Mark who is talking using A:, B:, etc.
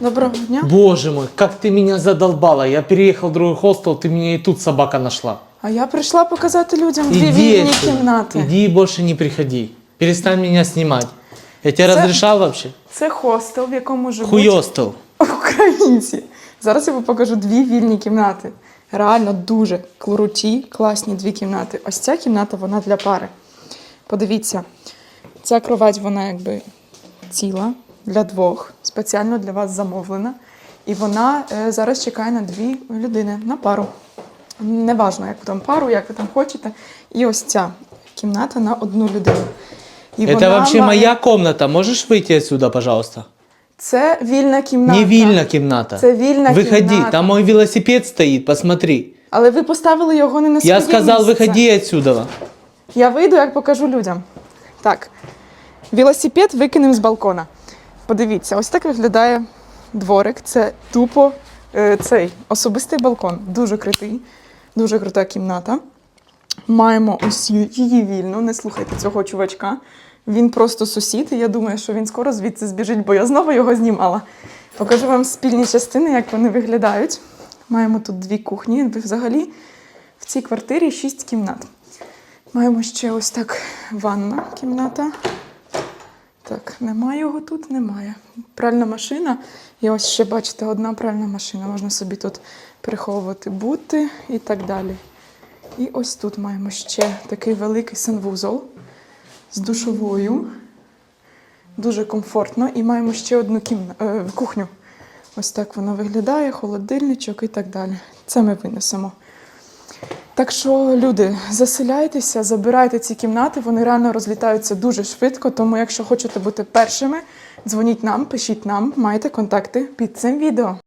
A: Доброго дня.
B: Боже мой, как ты меня задолбала. Я переехал в другой хостел, ты меня и тут собака нашла.
A: А я прийшла показати людям дві
B: Иди
A: вільні
B: отсюда.
A: кімнати.
B: Иди и больше не приходи. Перестань меня снимать. Я тебе
A: Це-
B: разрешал вообще?
A: Це хостел, в якому живуть
B: Хуёстел.
A: українці. Зараз я вам покажу дві вільні кімнати. Реально дуже круті, класні дві кімнати. Ось ця кімната вона для пари. Подивіться, ця кровать, вона якби ціла для двох, спеціально для вас замовлена. І вона е, зараз чекає на дві людини, на пару. Неважно, як ви там пару, як ви там хочете. І ось ця кімната на одну людину. І
B: Это
A: вона
B: вообще
A: має-
B: моя комната. Можешь выйти отсюда, пожалуйста?
A: Це вільна кімната.
B: Не вильна кімната.
A: Це вільна
B: Выходи,
A: кімната.
B: там мой велосипед стоит, посмотри.
A: Але ви поставили його не на своє
B: Я сказал,
A: місце.
B: выходи отсюда.
A: Я вийду, як покажу людям. Так, велосипед викинемо з балкона. Подивіться, ось так виглядає дворик. Це тупо е, цей особистий балкон. Дуже крутий, дуже крута кімната. Маємо ось її вільну. Не слухайте цього чувачка. Він просто сусід, і я думаю, що він скоро звідси збіжить, бо я знову його знімала. Покажу вам спільні частини, як вони виглядають. Маємо тут дві кухні. Взагалі в цій квартирі шість кімнат. Маємо ще ось так ванна кімната. Так, немає його тут, немає. Пральна машина. І ось ще, бачите, одна пральна машина. Можна собі тут приховувати бути і так далі. І ось тут маємо ще такий великий санвузол з душовою. Дуже комфортно. І маємо ще одну кімна... е, кухню. Ось так вона виглядає, холодильничок і так далі. Це ми винесемо. Так що, люди, заселяйтеся, забирайте ці кімнати, вони реально розлітаються дуже швидко. Тому, якщо хочете бути першими, дзвоніть нам, пишіть нам, маєте контакти під цим відео.